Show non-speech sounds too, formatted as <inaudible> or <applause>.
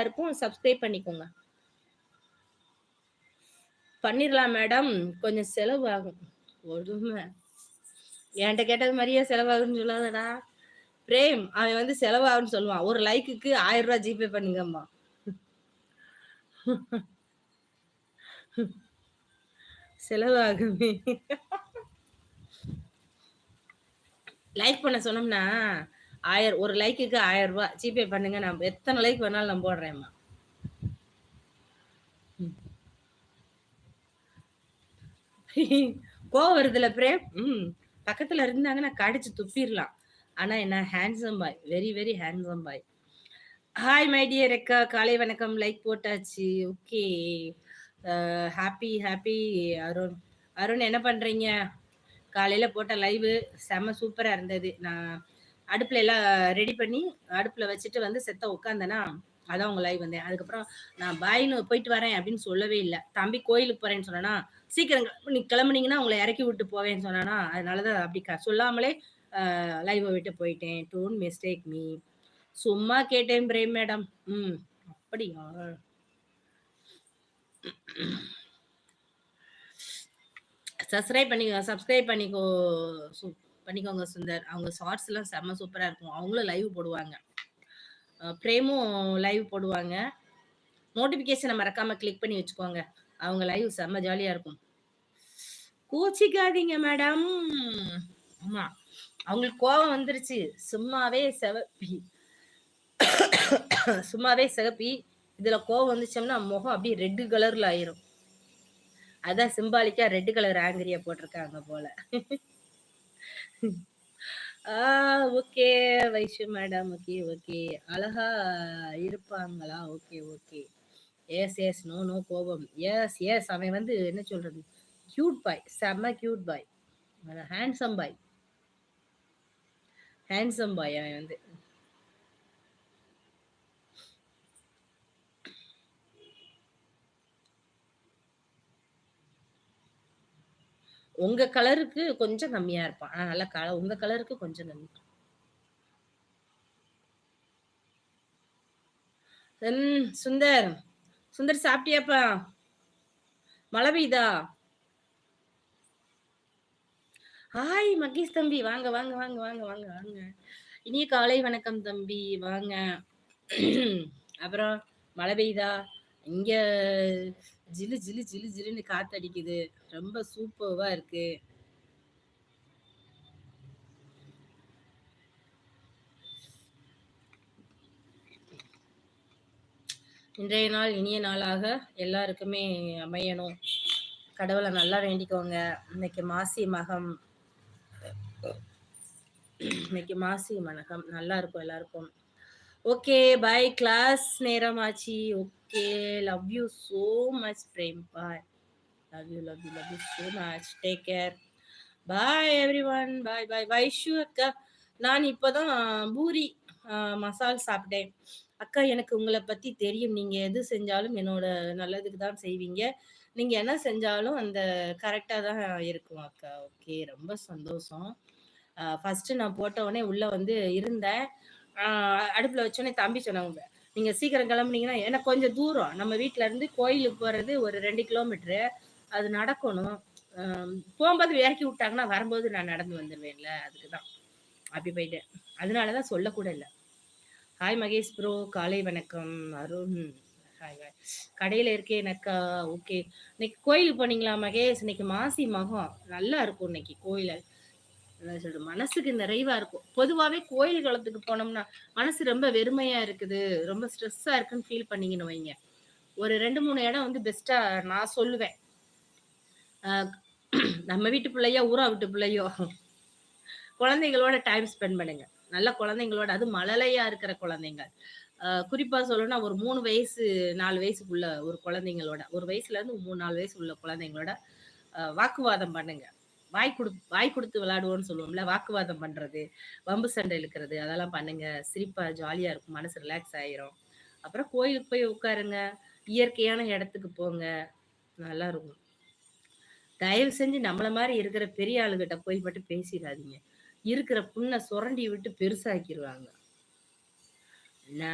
இருக்கும் சப்ஸ்கிரைப் பண்ணிக்கோங்க. பண்ணிடலாம் மேடம் கொஞ்சம் செலவு ஆகும் ஒழுமை என்கிட்ட கேட்டது மாதிரியே செலவாகுன்னு சொல்லாதடா. பிரேம் அவன் வந்து செலவாகுன்னு சொல்லுவான். ஒரு லைக்குக்கு ஆயிரம் ரூபாய் ஜிபே பண்ணுங்கம்மா. செலவாகுமே. <laughs> லைக் பண்ண சொன்னோம்னா ஆயிரம் ஒரு லைக்குக்கு ஆயிரம் ரூபாய் ஜிபே பண்ணுங்க நான் எத்தனை லைக் வேணாலும் நான் போடுறேம்மா. கோவம் வருதுல பிரேம் ம். பக்கத்துல இருந்தாங்கன்னா கடிச்சு துப்பிடலாம் ஆனா என்ன handsome boy very very handsome boy hi my dear அக்கா காலை வணக்கம். லைக் போட்டாச்சு. Okay happy happy Arun Arun என்ன பண்றீங்க? காலையில போட்ட லைவு செம்ம சூப்பரா இருந்தது. நான் அடுப்புல எல்லாம் ரெடி பண்ணி அடுப்புல வச்சுட்டு வந்து செத்த உட்காந்தேன்னா அதான் உங்க லைவ் வந்தேன். அதுக்கப்புறம் நான் பாயின்னு போயிட்டு வரேன் அப்படின்னு சொல்லவே இல்லை. தம்பி கோயிலுக்கு போறேன்னு சொன்னா சீக்கிரம் நீ கிளம்புனீங்கன்னா உங்களை இறக்கி விட்டு போவேன்னு சொன்னானா அதனாலதான் அப்படி சொல்லாமலே லைவை விட்டு போயிட்டேன். டோன்ட் மிஸ்டேக் மீ சும்மா கேட்டேன் பிரேம் மேடம். ம் அப்படியா? சப்ஸ்கிரைப் பண்ணிக்கோ சப்ஸ்கிரைப் பண்ணிக்கோ. பண்ணிக்கோங்க சுந்தர் அவங்க ஷார்ட்ஸ் எல்லாம் செம்ம சூப்பரா இருக்கும். அவங்களும் லைவ் போடுவாங்க. பிரேமும் லைவ் போடுவாங்க. நோட்டிபிகேஷனை மறக்காம கிளிக் பண்ணி வச்சுக்கோங்க. அவங்க லைவ் செம்ம ஜாலியா இருக்கும். கூச்சிக்காதீங்க மேடம் ஆமா. அவங்களுக்கு கோபம் வந்துருச்சு. சும்மாவே செவப்பி. சும்மாவே சிகப்பி இதுல கோவம் வந்துச்சோம்னா முகம் அப்படியே ரெட்டு கலர்ல ஆயிரும். அதான் சிம்பாலிக்கா ரெட் கலர் ஆங்கிரியா போட்டிருக்காங்க போல. Okay Vaishu madam. Okay okay. அழகா இருப்பாங்களா? Okay okay. Yes yes no no கோபம். எஸ் எஸ் அவன் வந்து என்ன சொல்றது? கியூட் பாய் செம்ம cute boy handsome boy handsome boy அவன் வந்து. உங்க கலருக்கு கொஞ்சம் கம்மியா இருப்பான். ஆனா நல்ல கலர் உங்க கலருக்கு கொஞ்சம் கம்மி. சுந்தர். சுந்தர் சாப்பிட்டியாப்பா? மழை பெய்தா ஹாய் மகேஷ் தம்பி. வாங்க வாங்க வாங்க வாங்க வாங்க வாங்க. இனிய காலை வணக்கம் தம்பி. வாங்க. அப்புறம் மழை பெய்தா இங்க ஜிலு ஜிலு ஜிலு ஜிலுன்னு காத்தடிக்குது. ரொம்ப சூப்பர்வா இருக்கு. இன்றைய நாள் இனிய நாளாக எல்லாருக்குமே அமையணும். கடவுளை நல்லா வேண்டிக்கோங்க. இன்னைக்கு மாசி மகம். இன்னைக்கு மாசி மனகம் நல்லா இருக்கும் எல்லாருக்கும். Okay bye. கிளாஸ் நேரம் ஆச்சு okay love you so much Prem bye love you love you love you so much. Take care. Bye everyone bye bye Vaishu அக்கா நான் இப்போதான் பூரி மசால் சாப்பிட்டேன். அக்கா எனக்கு உங்களை பற்றி தெரியும். நீங்கள் எது செஞ்சாலும் என்னோட நல்லதுக்கு தான் செய்வீங்க. நீங்கள் என்ன செஞ்சாலும் அந்த கரெக்டாக தான் இருக்கும் அக்கா. ஓகே ரொம்ப சந்தோஷம். ஃபஸ்ட்டு நான் போட்ட உடனே உள்ளே வந்து இருந்தேன். அடுப்புல வச்சோடனே தம்பி சொன்னாங்க நீங்க சீக்கிரம் கிளம்புனீங்கன்னா எனக்கு கொஞ்சம் தூரம். நம்ம வீட்டுல இருந்து கோயிலுக்கு போறது ஒரு ரெண்டு கிலோமீட்டரு. அது நடக்கணும். போகும்போது இறக்கி விட்டாங்கன்னா வரும்போது நான் நடந்து வந்துடுவேன்ல அதுக்குதான். அப்படி போயிட்டேன் அதனாலதான் சொல்லக்கூட இல்லை. ஹாய் மகேஷ் ப்ரோ காலை வணக்கம். அருண் ஹாய் ஹாய் கடையில இருக்கேன் எனக்கா? ஓகே இன்னைக்கு கோயிலுக்கு போனீங்களா மகேஷ்? இன்னைக்கு மாசி மகம். நல்லா இருக்கும் இன்னைக்கு கோயில. சொல்றது மனசுக்கு நிறைவா இருக்கும். பொதுவாவே கோயில் குளத்துக்கு போனோம்னா மனசு ரொம்ப வெறுமையா இருக்குது ரொம்ப ஸ்ட்ரெஸ்ஸா இருக்குன்னு ஃபீல் பண்ணீங்கன்னு வைங்க. ஒரு ரெண்டு மூணு இடம் வந்து பெஸ்டா நான் சொல்லுவேன். நம்ம வீட்டு பிள்ளையோ ஊரா வீட்டு பிள்ளையோ குழந்தைங்களோட டைம் ஸ்பெண்ட் பண்ணுங்க. நல்ல குழந்தைங்களோட அது மழலையா இருக்கிற குழந்தைங்க குறிப்பா சொல்லணும்னா ஒரு மூணு வயசு நாலு வயசுக்குள்ள ஒரு குழந்தைங்களோட ஒரு வயசுல இருந்து மூணு நாலு வயசு உள்ள குழந்தைங்களோட வாக்குவாதம் பண்ணுங்க. வாய் கொடு வாய் கொடுத்து விளையாடுவோம்னு சொல்லுவோம்ல வாக்குவாதம் பண்றது வம்பு சண்டை இழுக்கிறது அதெல்லாம் பண்ணுங்க. சிரிப்பா ஜாலியா இருக்கும். மனசு ரிலாக்ஸ் ஆயிரும். அப்புறம் கோயிலுக்கு போய் உட்காருங்க. இயற்கையான இடத்துக்கு போங்க. நல்லா இருக்கும். தயவு செஞ்சு நம்மள மாதிரி இருக்கிற பெரிய ஆளுகிட்ட போய் மட்டும் பேசிடாதீங்க. இருக்கிற புண்ணை சுரண்டி விட்டு பெருசாக்கிடுவாங்க என்ன